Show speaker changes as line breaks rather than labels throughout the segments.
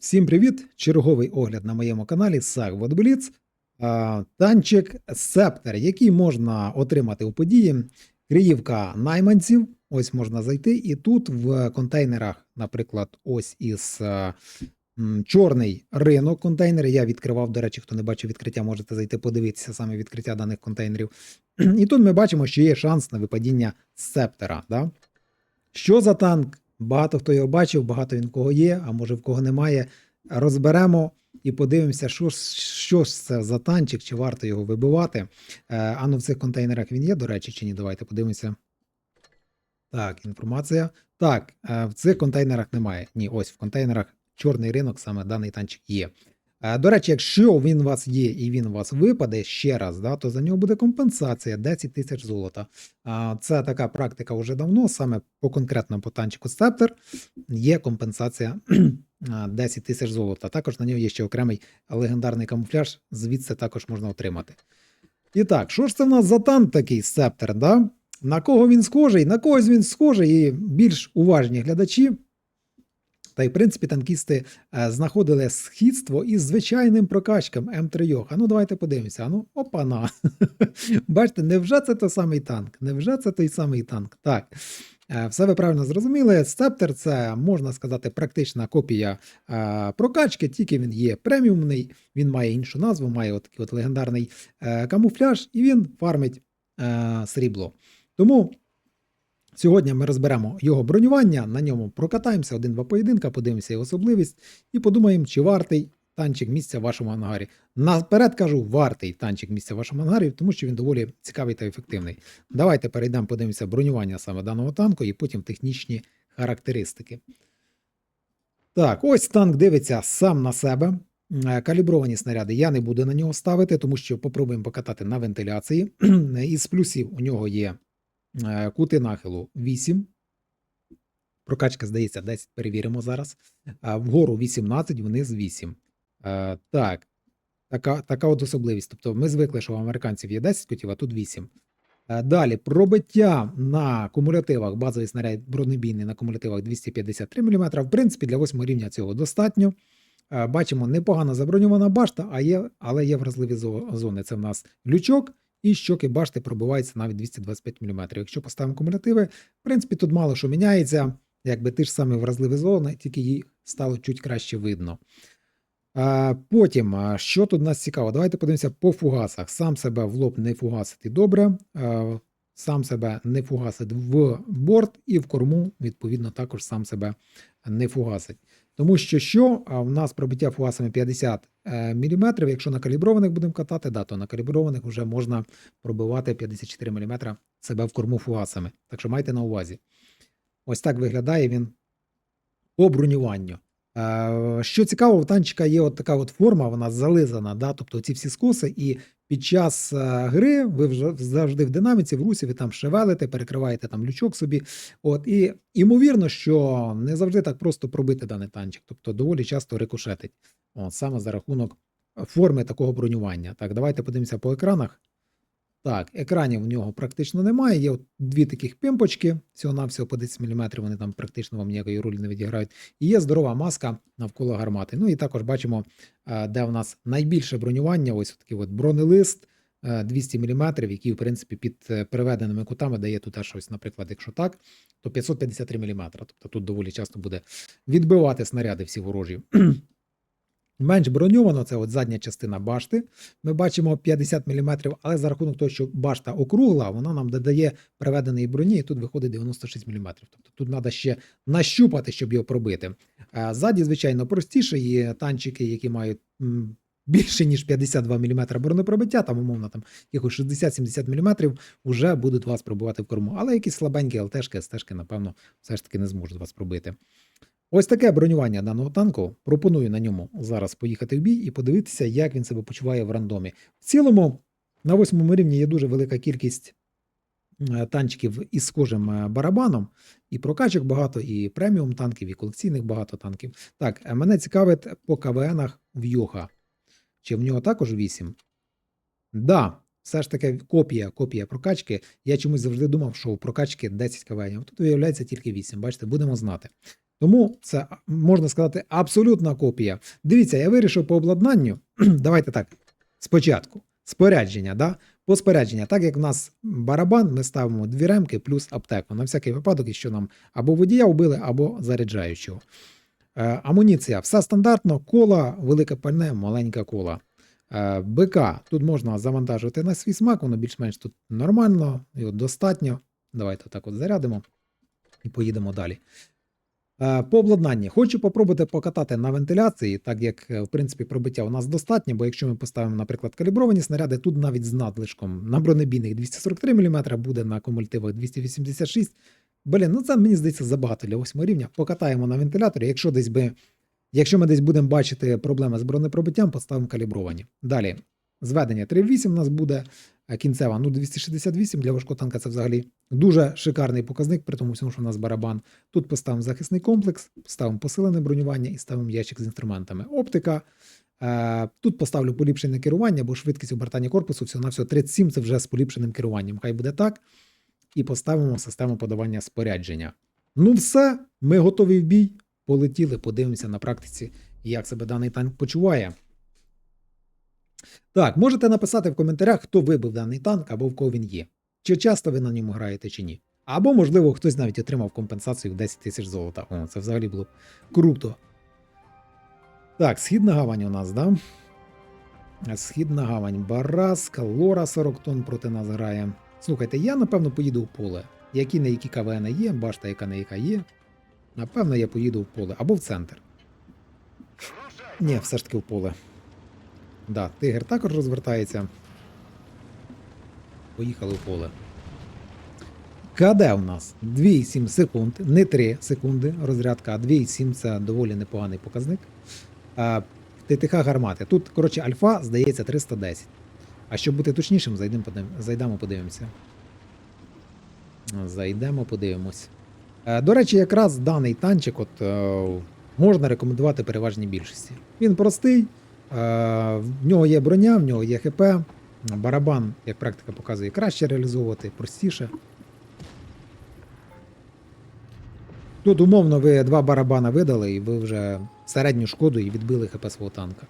Всім привіт! Черговий огляд на моєму каналі Саг Водбліц. Танчик Септер, який можна отримати у події. Криївка найманців. Ось можна зайти, і тут в контейнерах, наприклад, ось із е, чорний ринок контейнери. Я відкривав, до речі, хто не бачив відкриття, можете зайти подивитися саме відкриття даних контейнерів. І тут ми бачимо, що є шанс на випадіння септера. Да? Що за танк? Багато хто його бачив, багато він кого є, а може в кого немає. Розберемо і подивимося, що, що ж це за танчик, чи варто його вибивати. Е, а ну в цих контейнерах він є, до речі, чи ні? Давайте подивимося. Так, інформація. Так, е, в цих контейнерах немає. Ні, ось в контейнерах чорний ринок, саме даний танчик є. До речі, якщо він у вас є і він у вас випаде ще раз, да, то за нього буде компенсація 10 тисяч золота. Це така практика вже давно, саме по конкретному по танчику Стептер є компенсація а, 10 тисяч золота. Також на нього є ще окремий легендарний камуфляж, звідси також можна отримати. І так, що ж це в нас за танк такий Септер? Да? На кого він схожий? На когось він схожий, і більш уважні глядачі. Та й, в принципі, танкісти е, знаходили східство із звичайним прокачком М3. А ну давайте подивимося. А ну, опана. Бачите, невже це той самий танк? Невже це той самий танк? Так. е, Все ви правильно зрозуміли. Септер це можна сказати практична копія е, прокачки, тільки він є преміумний, він має іншу назву, має от такий от легендарний камуфляж, і він фармить срібло. Тому Сьогодні ми розберемо його бронювання, на ньому прокатаємося один-два поєдинка, подивимося його особливість і подумаємо, чи вартий танчик місця в вашому ангарі. Наперед кажу, вартий танчик місця в вашому ангарі, тому що він доволі цікавий та ефективний. Давайте перейдемо, подивимося бронювання саме даного танку і потім технічні характеристики. Так, ось танк дивиться сам на себе. Е, Калібровані снаряди я не буду на нього ставити, тому що попробуємо покатати на вентиляції. Із плюсів у нього є Кути нахилу 8. Прокачка, здається, 10 перевіримо зараз. Вгору 18, вниз 8. Е, Так. Така, така от особливість. Тобто ми звикли, що у американців є 10 кутів, а тут 8. Е, Далі пробиття на кумулятивах, базовий снаряд бронебійний на кумулятивах 253 мм. В принципі, для 8 рівня цього достатньо. Е, Бачимо, непогано заброньована башта, а є, але є вразливі зони. Це в нас лючок, і щоки башти пробиваються навіть 225 мм. Якщо поставимо кумулятиви, в принципі, тут мало що міняється, якби ті ж самі вразливі зони, тільки її стало чуть краще видно. Потім, що тут у нас цікаво? Давайте подивимося по фугасах. Сам себе в лоб не фугасити добре, сам себе не фугасить в борт і в корму, відповідно, також сам себе не фугасить. Тому що що в нас пробиття фугасами 50 мм, якщо на каліброваних будемо катати, да, то на каліброваних вже можна пробивати 54 мм себе в корму фугасами. Так що майте на увазі. Ось так виглядає він по бронюванню. Е, Що цікаво, у танчика є от така от форма, вона зализана, да? тобто ці всі скоси, і під час е, гри ви вже завжди в динаміці, в русі, ви там шевелите, перекриваєте там лючок собі. От, і ймовірно, що не завжди так просто пробити даний танчик, тобто доволі часто рикошетить. От, саме за рахунок форми такого бронювання. Так, давайте подивимося по екранах. Так, екранів у нього практично немає. Є от дві таких пимпочки, всього-навсього по 10 мм, вони там практично вам ніякої ролі не відіграють. І є здорова маска навколо гармати. Ну і також бачимо, е, де у нас найбільше бронювання. Ось такий от бронелист е, 200 мм, який, в принципі, під е, переведеними кутами дає тут аж ось, наприклад, якщо так, то 553 мм. Тобто тут доволі часто буде відбивати снаряди всі ворожі. Менш броньовано це от задня частина башти. Ми бачимо 50 мм, але за рахунок того, що башта округла, вона нам додає приведеної броні, і тут виходить 96 мм. Тобто тут треба ще нащупати, щоб його пробити. А Ззаді, звичайно, простіше є танчики, які мають більше ніж 52 мм бронепробиття, там, умовно, там якихось 60-70 мм вже будуть вас пробувати в корму. Але якісь слабенькі ЛТшки, СТшки, напевно, все ж таки не зможуть вас пробити. Ось таке бронювання даного танку. Пропоную на ньому зараз поїхати в бій і подивитися, як він себе почуває в рандомі. В цілому, на восьмому рівні є дуже велика кількість е, танчиків із схожим е, барабаном, і прокачок багато, і преміум танків, і колекційних багато танків. Так, е, мене цікавить по КВНах в Йоха. Чи в нього також 8? Да, все ж таки копія, копія прокачки. Я чомусь завжди думав, що у прокачки 10 КВНів. Тут виявляється тільки 8. Бачите, будемо знати. Тому це можна сказати абсолютна копія. Дивіться, я вирішив по обладнанню. Давайте так. Спочатку. Спорядження, да? По спорядження, так як в нас барабан, ми ставимо дві ремки плюс аптеку. На всякий випадок, якщо нам або водія вбили, або заряджаючого. Е, амуніція, все стандартно, кола, велике пальне, маленька кола. Е, БК тут можна завантажувати на свій смак, воно більш-менш тут нормально, його достатньо. Давайте так от зарядимо і поїдемо далі. Е, По обладнанні хочу попробувати покатати на вентиляції, так як, е, в принципі, пробиття у нас достатньо, бо якщо ми поставимо, наприклад, калібровані снаряди, тут навіть з надлишком на бронебійних 243 мм буде на кумулятивах 286 Блін, ну це мені здається забагато для 8 рівня. Покатаємо на вентиляторі. Якщо десь би, якщо ми десь будемо бачити проблеми з бронепробиттям, поставимо калібровані. Далі, зведення 3.8 у нас буде, кінцева ну 268 для важкого танка це взагалі дуже шикарний показник, при тому всьому, що у нас барабан. Тут поставимо захисний комплекс, ставимо посилене бронювання і ставимо ящик з інструментами. Оптика. Е, Тут поставлю поліпшене керування, бо швидкість обертання корпусу всього на всього 37 це вже з поліпшеним керуванням. Хай буде так і поставимо систему подавання спорядження. Ну, все, ми готові в бій. Полетіли, подивимося на практиці, як себе даний танк почуває. Так, можете написати в коментарях, хто вибив даний танк або в кого він є. Чи часто ви на ньому граєте, чи ні. Або, можливо, хтось навіть отримав компенсацію в 10 тисяч золота. О, це взагалі було б круто. Так, східна гавань у нас, да? Східна гавань. Бараска, Лора 40 тонн проти нас грає. Слухайте, я напевно поїду в поле. Які не які КВН є, башта, яка не яка є. Напевно, я поїду в поле або в центр. Ні, все ж таки в поле. Да, тигр також розвертається. Поїхали в поле. КД у нас 2,7 секунд, не 3 секунди розрядка, а 2,7 це доволі непоганий показник. А, ТТХ гармати. Тут, коротше, альфа, здається, 310. А щоб бути точнішим, зайдемо, зайдемо подивимося. Зайдемо, подивимось. Е, До речі, якраз даний танчик от, е, можна рекомендувати переважній більшості. Він простий, в нього є броня, в нього є ХП. Барабан, як практика показує, краще реалізовувати, простіше. Тут умовно ви два барабана видали, і ви вже середню шкоду і відбили ХП свого танка.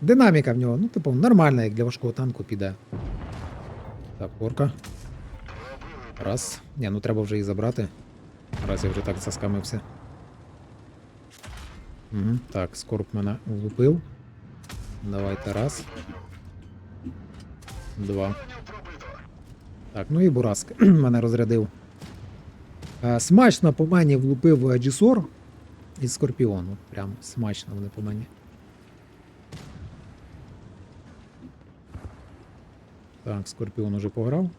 Динаміка в нього, ну, типу, нормальна, як для важкого танку піде. Так, орка. Раз. Ні, ну треба вже її забрати. Раз я вже так заскамився. Угу. Так, скорб мене влупив. Давайте раз. Два. Так, ну і Бураск мене розрядив. Е, смачно по мені влупив Джісор із Скорпіону. Прям смачно вони по мені. Так, Скорпіон уже пограв.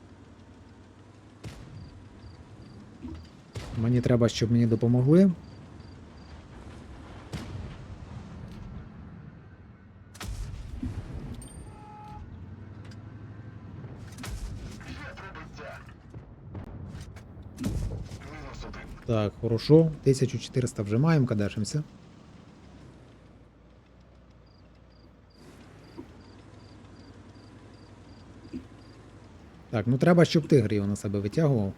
Мені треба, щоб мені допомогли. Так, хорошо. 1400 вже маємо, кадешимося. Так, ну треба, щоб тигр його на себе витягував.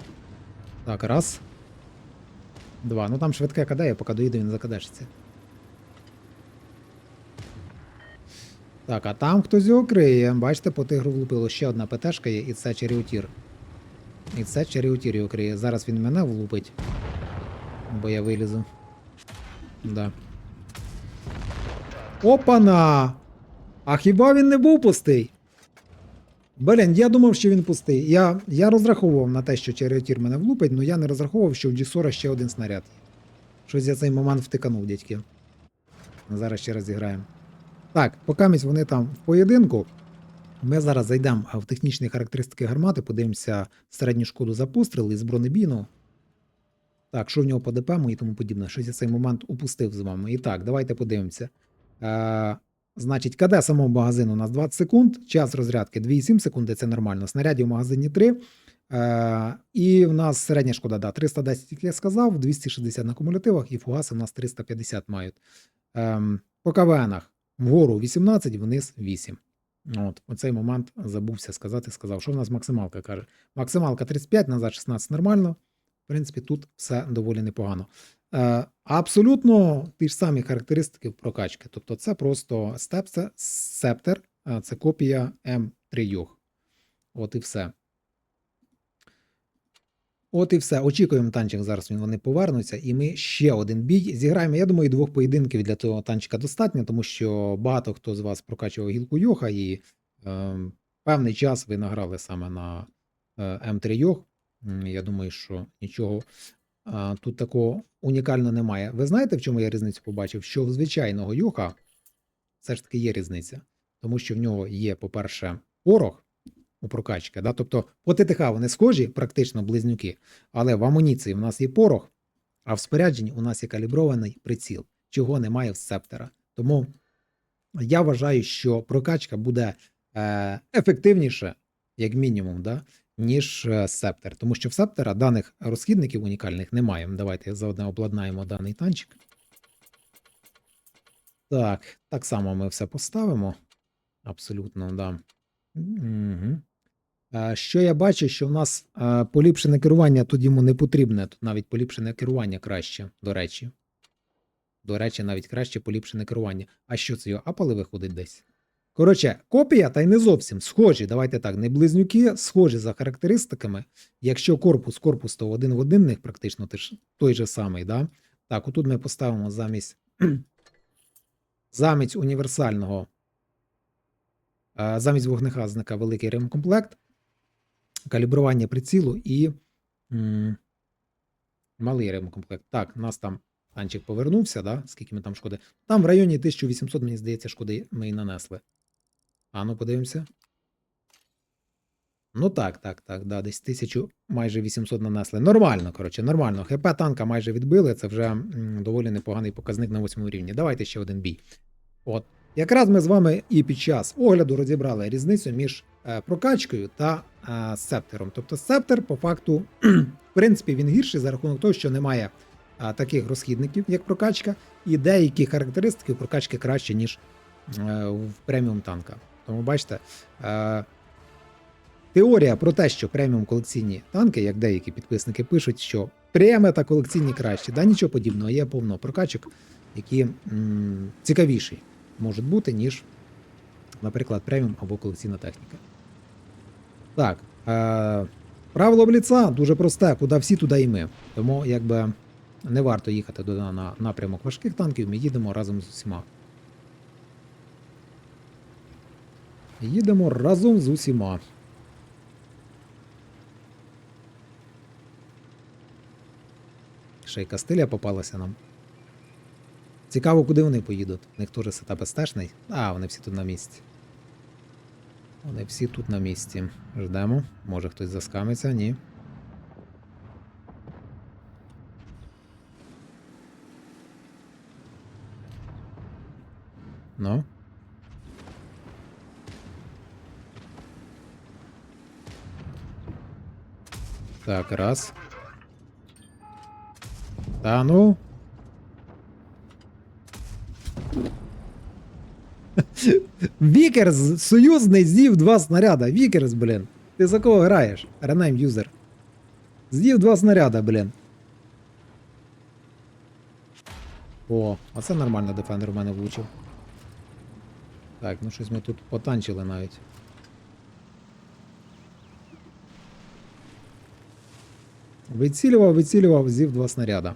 Так, раз. Два. Ну там швидке я поки доїду, він закадешиться. Так, а там хтось його криє. Бачите, по тигру влупило ще одна ПТшка є, і це Черіотір. І це Черіотір його криє. Зараз він мене влупить. Бо я вилізу. Да. Опана! А хіба він не був пустий? Блін, я думав, що він пустий. Я я розраховував на те, що Черіотір мене влупить, але я не розраховував, що в Дісора ще один снаряд. Щось я цей момент втиканув, дядьки. Зараз ще раз зіграємо. Так, поки вони там в поєдинку. Ми зараз зайдемо в технічні характеристики гармати, подивимося середню шкоду за постріл із бронебійну. Так, що в нього по ДПМу і тому подібне. Щось я цей момент упустив з вами. І так, давайте подивимося. Е, Значить, КД самого магазину у нас 20 секунд, час розрядки 2,7 секунди, це нормально. Снарядів в магазині 3. Е, і в нас середня шкода, да, 310, як я сказав, 260 на кумулятивах, і фугаси у нас 350 мають. Е, по КВНах вгору 18, вниз 8. От, Оцей момент забувся сказати, сказав, що в нас максималка каже. Максималка 35, назад 16 нормально. Принципі, тут все доволі непогано. Е, абсолютно ті ж самі характеристики прокачки. Тобто, це просто степсе, септер, це копія М3 Йог. От і все. От і все. Очікуємо танчик. Зараз він вони повернуться, і ми ще один бій зіграємо. Я думаю, двох поєдинків для того танчика достатньо, тому що багато хто з вас прокачував гілку Йоха, і е, певний час ви награли саме на е, М3 Йох. Я думаю, що нічого а, тут такого унікального немає. Ви знаєте, в чому я різницю побачив? Що в звичайного Йоха все ж таки є різниця, тому що в нього є, по-перше, порох у прокачки. Да? Тобто по ТТХ вони схожі, практично близнюки, але в амуніції в нас є порох, а в спорядженні у нас є калібрований приціл, чого немає в септера. Тому я вважаю, що прокачка буде е, ефективніше, як мінімум, да? Ніж е, септер. Тому що в септера даних розхідників унікальних немає. Давайте заодно обладнаємо даний танчик. Так, так само ми все поставимо. Абсолютно, да. Угу. Що я бачу, що в нас е, поліпшене керування тут йому не потрібне. Тут навіть поліпшене керування краще, до речі. До речі, навіть краще поліпшене керування. А що це його? Апали виходить десь? Коротше, копія, та й не зовсім схожі. Давайте так, не близнюки, схожі за характеристиками. Якщо корпус, корпус, то один в один них практично той же самий, да? Так, отут ми поставимо замість замість універсального, замість вогнегазника великий ремкомплект, калібрування прицілу і м, малий ремкомплект. Так, у нас там танчик повернувся, да? скільки ми там шкоди. Там в районі 1800, мені здається, шкоди ми і нанесли. А ну подивимося. Ну так, так, так, да, десь 1000, майже 800 нанесли. Нормально, коротше, нормально. ХП танка майже відбили, це вже м, доволі непоганий показник на 8 рівні. Давайте ще один бій. От. Якраз ми з вами і під час огляду розібрали різницю між е, прокачкою та е, септером. Тобто септер, по факту, в принципі, він гірший за рахунок того, що немає е, таких розхідників, як прокачка, і деякі характеристики прокачки краще, ніж е, в преміум танка. Тому бачите, е, теорія про те, що преміум колекційні танки, як деякі підписники пишуть, що премія та колекційні кращі, да нічого подібного, є повно прокачок, які м, цікавіші можуть бути, ніж, наприклад, преміум або колекційна техніка. Так. Е, правило бліца дуже просте, куди всі, туди і ми. Тому якби не варто їхати туди на напрямок важких танків, ми їдемо разом з усіма. Їдемо разом з усіма. Ще й Кастиля попалася нам. Цікаво, куди вони поїдуть. У них теж сетап стежний. А, вони всі тут на місці. Вони всі тут на місці. Ждемо. Може хтось заскамиться, ні. Ну. Так, раз. Та ну. Вікерс союзний з'їв два снаряда. Вікерс, блін. Ти за кого граєш? Ренайм юзер. З'їв два снаряда, блін. О, а це нормально дефендер у мене влучив. Так, ну щось ми тут потанчили навіть. Вицілював, вицілював, з'їв два снаряда.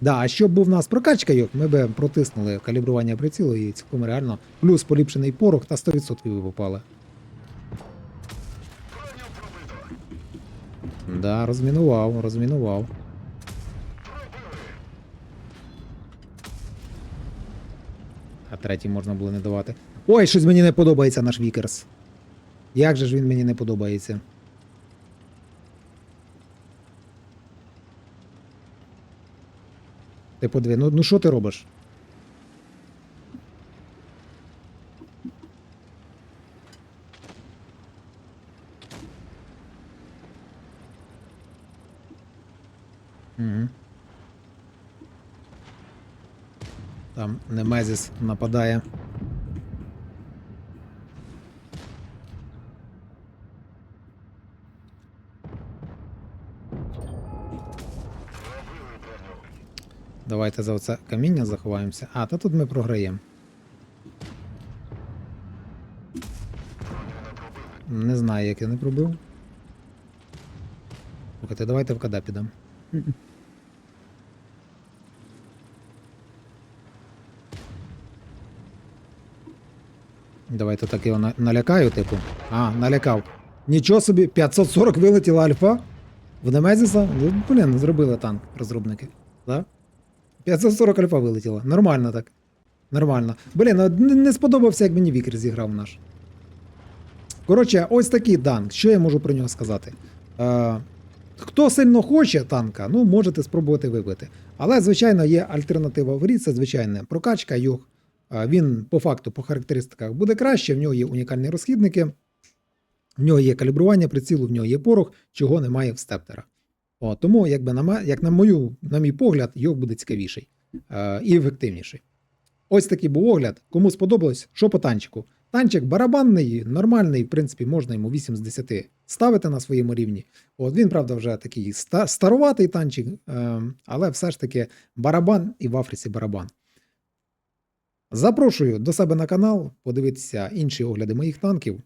Да, а щоб був у нас прокачка, його, ми б протиснули калібрування прицілу і цілком реально. Плюс поліпшений порох та 100% ви попали. Да, розмінував, розмінував. А третій можна було не давати. Ой, щось мені не подобається наш Вікерс. Як же ж він мені не подобається? Ти дві. ну, ну що ти робиш? Там Немезіс нападає. Давайте за оце каміння заховаємося. А, та тут ми програємо. Не знаю, як я не пробив. Слухайте, давайте в КД підемо. Давайте так його на- налякаю, типу. А, налякав. Нічого собі, 540 вилетіла альфа. В Немезіса? Блін, зробили танк розробники. Да? 540 альфа вилетіла. Нормально так. Нормально. Блін, а не сподобався, як мені Вікер зіграв наш. Коротше, ось такий танк. Що я можу про нього сказати? Е, хто сильно хоче танка, ну можете спробувати вибити. Але, звичайно, є альтернатива в грі, це звичайна прокачка, юг. Е, Він по факту, по характеристиках буде краще, в нього є унікальні розхідники, в нього є калібрування прицілу, в нього є порох, чого немає в стептера. О, тому, якби на, як на мою, на мій погляд, йог буде цікавіший е, і ефективніший. Ось такий був огляд. Кому сподобалось, що по танчику? Танчик барабанний, нормальний, в принципі, можна йому 8 з 10 ставити на своєму рівні. От він, правда, вже такий старуватий танчик, е, але все ж таки барабан і в Африці барабан. Запрошую до себе на канал, подивитися інші огляди моїх танків.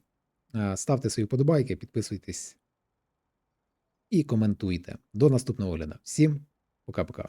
Е, Ставте свої подобайки, підписуйтесь і коментуйте. До наступного огляду. Всім пока-пока.